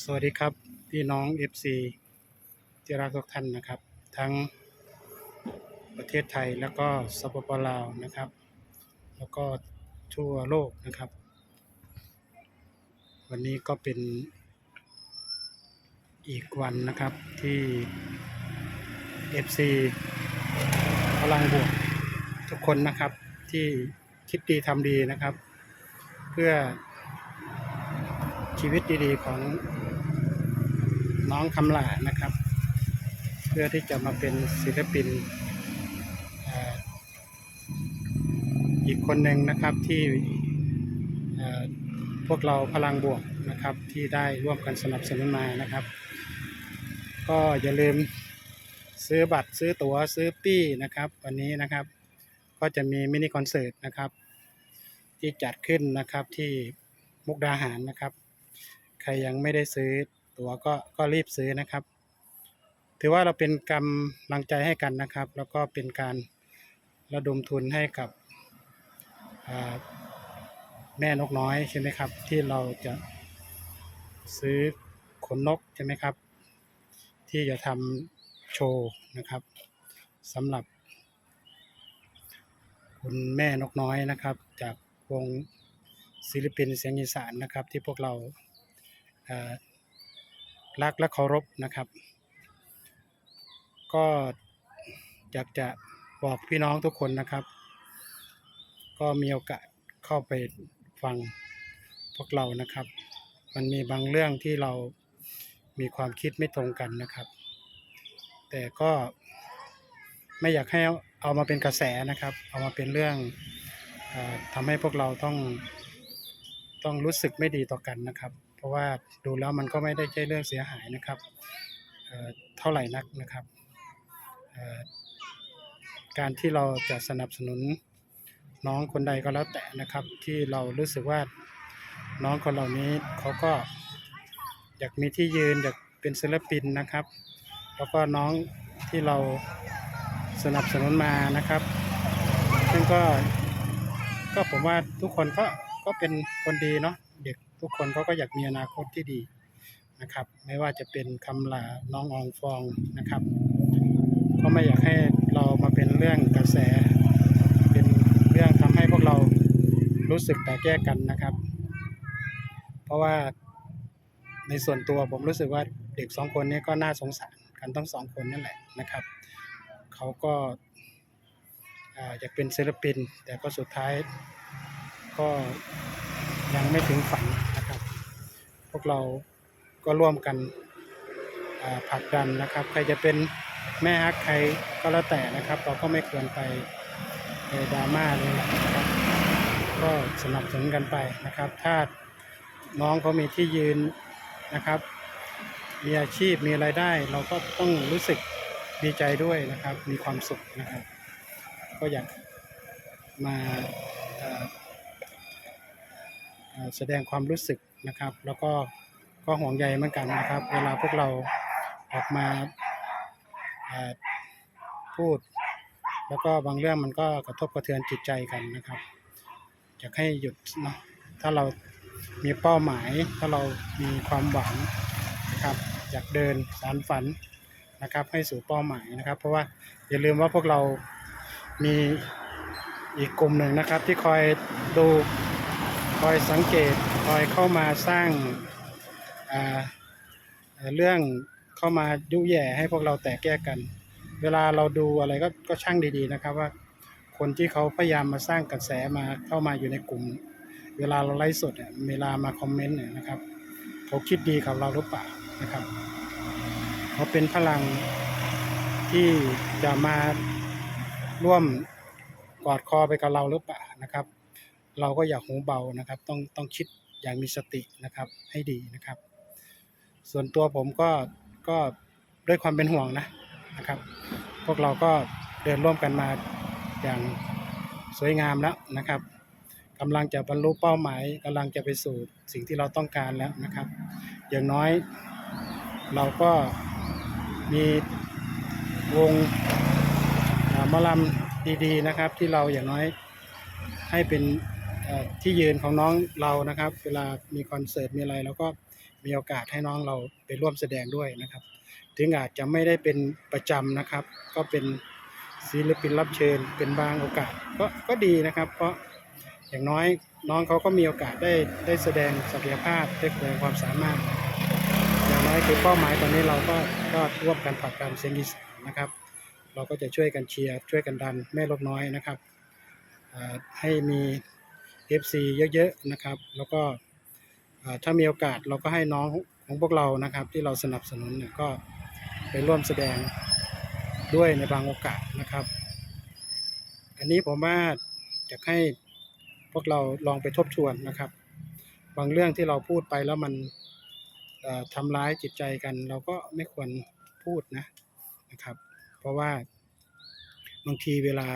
สวัสดีครับพี่น้อง FC ที่รักทุกท่านนะครับ ทั้งประเทศไทยแล้วก็สปปลาวนะครับ แล้วก็ทั่วโลกนะครับ วันนี้ก็เป็นอีกวันนะครับที่ FC พลังบวกทุกคนนะครับที่คิดดีทำดีนะครับ เพื่อชีวิตดีๆของ น้องคำหลานะครับ เพื่อที่จะมาเป็นศิลปินอีกคนหนึ่งนะครับที่พวกเราพลังบวกนะครับที่ได้ร่วมกันสนับสนุนมานะครับ ก็อย่าลืมซื้อบัตรซื้อตั๋วซื้อปี้นะครับ วันนี้นะครับก็จะมีมินิคอนเสิร์ตนะครับ ที่จัดขึ้นนะครับที่มุกดาหารนะครับ ใครยังไม่ได้ซื้อ ตัวก็ก็รีบซื้อนะครับ ถือว่าเราเป็นกำลังใจให้กันนะครับ แล้วก็เป็นการระดมทุนให้กับแม่นกน้อยใช่ไหมครับ ที่เราจะซื้อขนนกใช่ไหมครับ ที่จะทำโชว์นะครับสำหรับคุณแม่นกน้อยนะครับ จากวงศิลปินเสียงอีสานนะครับที่พวกเรา รักและเคารพนะครับ ก็อยากจะบอกพี่น้องทุกคนนะครับ ก็มีโอกาสเข้าไปฟังพวกเรานะครับ มันมีบางเรื่องที่เรามีความคิดไม่ตรงกันนะครับ แต่ก็ไม่อยากให้เอามาเป็นกระแสนะครับ เอามาเป็นเรื่องอทำให้พวกเราต้องต้องรู้สึกไม่ดีต่อกันนะครับ ราะว่าดูแล้วมันก็ไม่ได้ใช่เรื่องเสียหายนะครับเเท่าไหร่นักนะครับการที่เราจะสนับสนุนน้องคนใดก็แล้วแต่นะครับ ที่เรารู้สึกว่าน้องคนเหล่านี้เขาก็อยากมีที่ยืนอยากเป็นศิลปินนะครับ แล้วก็น้องที่เราสนับสนุนมานะครับ ซึ่งก็ก็ผมว่าทุกคนก็ก็เป็นคนดีเนาะ ทุกคนเขาก็อยากมีอนาคตที่ดีนะครับ ไม่ว่าจะเป็นคำลาน้องอองฟองนะครับ ก็ไม่อยากให้เรามาเป็นเรื่องกระแส เป็นเรื่องทำให้พวกเรารู้สึกแตกแยกกันนะครับ เพราะว่าในส่วนตัวผมรู้สึกว่าเด็กสองคนนี้ก็น่าสงสารกันทั้งสองคนนั่นแหละนะครับเขาก็อยากเป็นศิลปิน แต่ก็สุดท้ายก็ยังไม่ถึงฝัน พวกเราก็ร่วมกันผลักดันนะครับ ใครจะเป็นแม่ฮักใครก็แล้วแต่นะครับ เราก็ไม่ควรไปไปดราม่าเลยนะครับก็สนับสนุนกันไปนะครับ ถ้าน้องเขามีที่ยืนนะครับ มีอาชีพมีรายได้ เราก็ต้องรู้สึกดีใจด้วยนะครับ มีความสุขนะครับ ก็อยากมาแสดงความรู้สึก นะครับ แล้วก็ก็ห่วงใยเหมือนกันนะครับ เวลาพวกเราออกมาพูด แล้วก็บางเรื่องมันก็กระทบกระเทือนจิตใจกันนะครับอยากให้หยุดนะถ้าเรามีเป้าหมาย ถ้าเรามีความหวังนะครับอยากเดินสารฝันนะครับ ให้สู่เป้าหมายนะครับ เพราะว่าอย่าลืมว่าพวกเรามีอีกกลุ่มหนึ่งนะครับ ที่คอยดู คอยสังเกตคอยเข้ามาสร้างเอ่อเรื่องเข้ามายุแย่ให้พวกเราแตกแยกกัน เวลาเราดูอะไรก็ก็ช่างดีๆนะครับว่าคนที่เขาพยายามมาสร้างกระแสมาเข้ามาอยู่ในกลุ่ม เวลาเราไลฟ์สดเนี่ยเวลามาคอมเมนต์เนี่ยนะครับเขาคิดดีกับเราหรือเปล่านะครับเขาเป็นพลังที่จะมาร่วมกอดคอไปกับเราหรือเปล่านะครับ เราก็อย่าหูเบานะครับ ต้องต้องคิดอย่างมีสตินะครับให้ดีนะครับ ส่วนตัวผมก็ก็ด้วยความเป็นห่วงนะนะครับ พวกเราก็เดินร่วมกันมาอย่างสวยงามแล้วนะครับกำลังจะบรรลุเป้าหมายกำลังจะไปสู่สิ่งที่เราต้องการแล้วนะครับ อย่างน้อยเราก็มีวงมอลำดีๆนะครับ ที่เราอย่างน้อยให้เป็น ที่ยืนของน้องเรานะครับ เวลามีคอนเสิร์ตมีอะไรเราก็มีโอกาสให้น้องเราไปร่วมแสดงด้วยนะครับ ถึงอาจจะไม่ได้เป็นประจำนะครับ ก็เป็นศิลปินรับเชิญเป็นบางโอกาสก็ก็ดีนะครับ เพราะอย่างน้อยน้องเขาก็มีโอกาสได้ได้แสดงศักยภาพได้แสดงความสามารถ อย่างน้อยคือเป้าหมายตอนนี้เราก็ก็ร่วมกันผลักดันเสียงอีสานนะครับ เราก็จะช่วยกันเชียร์ช่วยกันดันแม่ลกน้อยนะครับให้มี FC เยอะๆนะครับ แล้วก็ถ้ามีโอกาสเราก็ให้น้องของพวกเรานะครับ ที่เราสนับสนุนเนี่ยก็ไปร่วมแสดงด้วยในบางโอกาสนะครับ อันนี้ผมว่าจะให้พวกเราลองไปทบทวนนะครับ บางเรื่องที่เราพูดไปแล้วมันทำร้ายจิตใจกัน เราก็ไม่ควรพูดนะนะครับ เพราะว่าบางทีเวลา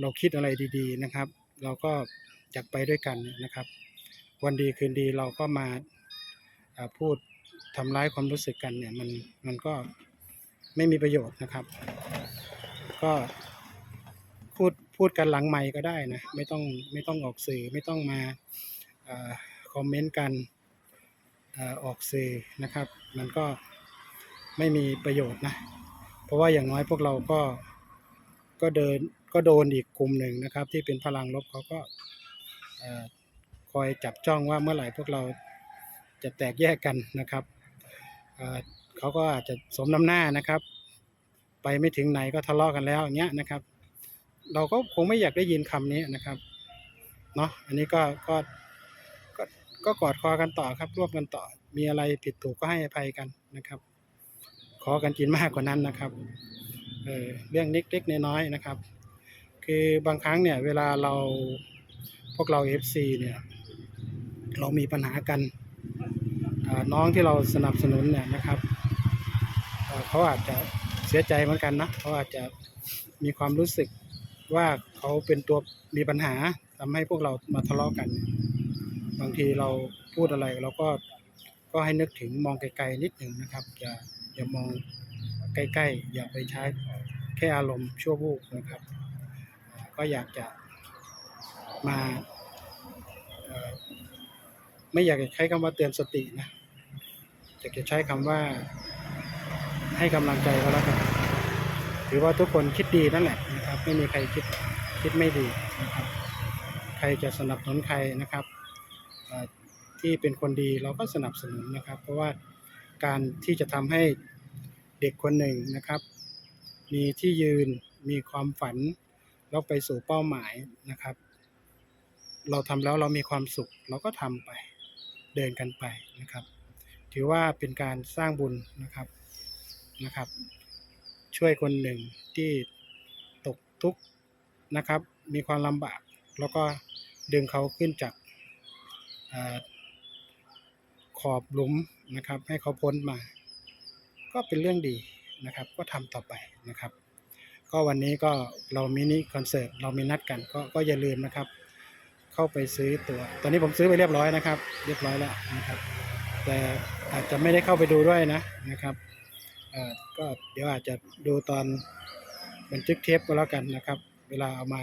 เราคิดอะไรดี ๆนะครับ เราก็ อยากไปด้วยกันนะครับ วันดีคืนดีเราก็มาพูดทำร้ายความรู้สึกกันเนี่ยมันมันก็ไม่มีประโยชน์นะครับ ก็พูดพูดกันหลังไมค์ก็ได้นะไม่ต้องไม่ต้องออกสื่อไม่ต้องมาอคอมเมนต์กันอออกสื่อนะครับ มันก็ไม่มีประโยชน์นะเพราะว่าอย่างน้อยพวกเราก็ก็เดินก็โดนอีกกลุ่มหนึ่งนะครับ ที่เป็นพลังลบเขาก็ คอยจับจ้องว่าเมื่อไหร่พวกเราจะแตกแยกกันนะครับเขาก็อาจจะสมน้ำหน้านะครับ ไปไม่ถึงไหนก็ทะเลาะกันแล้วอย่างเงี้ยนะครับ เราก็คงไม่อยากได้ยินคำนี้นะครับเนาะอันนี้ก็ก็ก็ก็กอดคอกันต่อครับร่วมกันต่อมีอะไรผิดถูกก็ให้อภัยกันนะครับ ขอกันกินมากกว่านั้นนะครับเออเรื่องเล็กๆน้อยๆนะครับ คือบางครั้งเนี่ยเวลาเรา วกเรา FC เนี่ยเรามีปัญหากันน้องที่เราสนับสนุนเนี่ยนะครับเเขาอาจจะเสียใจเหมือนกันนะเขาอาจจะมีความรู้สึกว่าเขาเป็นตัวมีปัญหาทำให้พวกเรามาทะเลาะกัน บางทีเราพูดอะไรเราก็ก็ให้นึกถึงมองไกลๆนิดหนึ่งนะครับ อย่าอย่ามองใกล้ๆ อย่าไปใช้แค่อารมณ์ชั่ววูบนะครับ ก็อยากจะ มา ไม่อยากจะใช้คำว่าเตือนสตินะอยากจะใช้คำว่า ให้กำลังใจก็แล้วกันถือว่าทุกคนคิดดีนั่นแหละนะครับ ไม่มีใครคิดคิดไม่ดีนะครับ ใครจะสนับสนุนใครนะครับที่เป็นคนดีเราก็สนับสนุนนะครับ เพราะว่าการที่จะทำให้เด็กคนหนึ่งนะครับ มีที่ยืนมีความฝันแล้วไปสู่เป้าหมายนะครับ เราทำแล้วเรามีความสุขเราก็ทำไปเดินกันไปนะครับ ถือว่าเป็นการสร้างบุญนะครับนะครับ ช่วยคนหนึ่งที่ตกทุกข์นะครับ มีความลำบาก แล้วก็ดึงเขาขึ้นจากออขอบหลุมนะครับ ให้เขาพ้นมา ก็เป็นเรื่องดีนะครับ ก็ทำต่อไปนะครับ ก็วันนี้ก็เรามินิคอนเสิร์ตเรามีนัดกันก็ก็อย่าลืมนะครับ เข้าไปซื้อตัวตอนนี้ผมซื้อไปเรียบร้อยนะครับ เรียบร้อยแล้วนะครับ แต่อาจจะไม่ได้เข้าไปดูด้วยนะนะครับก็เดี๋ยวอาจจะดูตอนบันทึกเทปก็แล้วกันนะครับ เวลาเอามา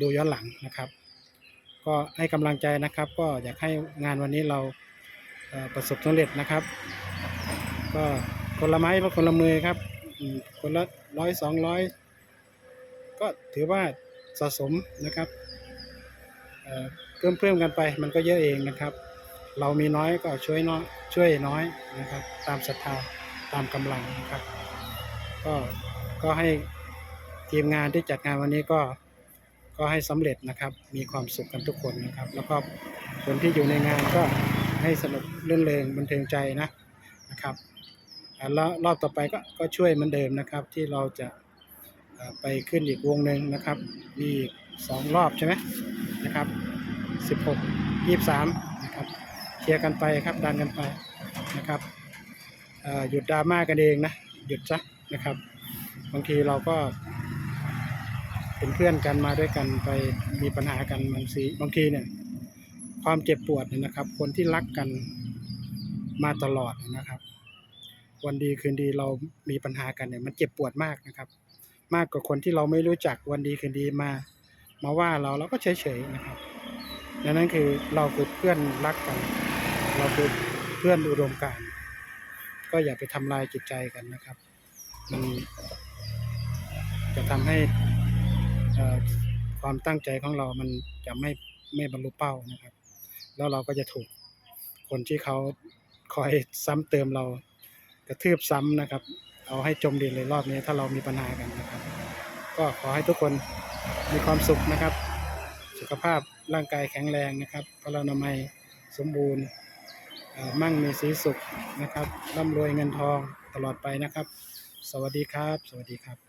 ดูย้อนหลังนะครับ ก็ให้กำลังใจนะครับ ก็อยากให้งานวันนี้เราเประสบสำเร็จนะครับ ก็คนละไม้คนละมือครับคนละร้อยสองร้อยก็ถือว่า สะสมนะครับเเพิ่มเพิ่มกันไปมันก็เยอะเองนะครับ เรามีน้อยก็ช่วยน้อยช่วยน้อยนะครับ ตามศรัทธาตามกำลังนะครับ ก็ก็ให้ทีมงานที่จัดงานวันนี้ก็ก็ให้สำเร็จนะครับ มีความสุขกันทุกคนนะครับ แล้วก็คนที่อยู่ในงานก็ให้สนุกเรื่นเริงบันเทิงใจนะนะครับแล้วรอบต่อไปก็ก็ช่วยเหมือนเดิมนะครับ ที่เราจะ ไปขึ้นอีกวงหนึ่งนะครับมีอีกสองรอบใช่ไหมนะครับสิบหกยี่สามนะครับเคลียร์กันไปครับดันกันไปนะครับหยุดดราม่ากันเองนะหยุดซะนะครับ บางทีเราก็ เป็นเพื่อนกันมาด้วยกันไปมีปัญหากันบางทีบางทีเนี่ยความเจ็บปวดเนี่ยนะครับ คนที่รักกันมาตลอดนะครับ วันดีคืนดีเรามีปัญหากันเนี่ยมันเจ็บปวดมากนะครับ มากกว่าคนที่เราไม่รู้จักวันดีคืนดีมา มาว่าเราเราก็เฉยๆนะครับดังนั้นคือเราคือเพื่อนรักกัน เราคือเพื่อนอุดมการก็อย่าไปทำลายจิตใจกันนะครับ มันจะทำให้ความตั้งใจของเรามันจะไม่ไม่บรรลุเป้านะครับ แล้วเราก็จะถูกคนที่เขาคอยซ้ำเติมเรากระทืบซ้ำนะครับ เอาให้จมดินเลยรอบนี้ถ้าเรามีปัญหากันนะครับ ก็ขอให้ทุกคนมีความสุขนะครับ สุขภาพร่างกายแข็งแรงนะครับพลานามัยสมบูรณ์มั่งมีสีสุขนะครับร่ำรวยเงินทองตลอดไปนะครับ สวัสดีครับ สวัสดีครับ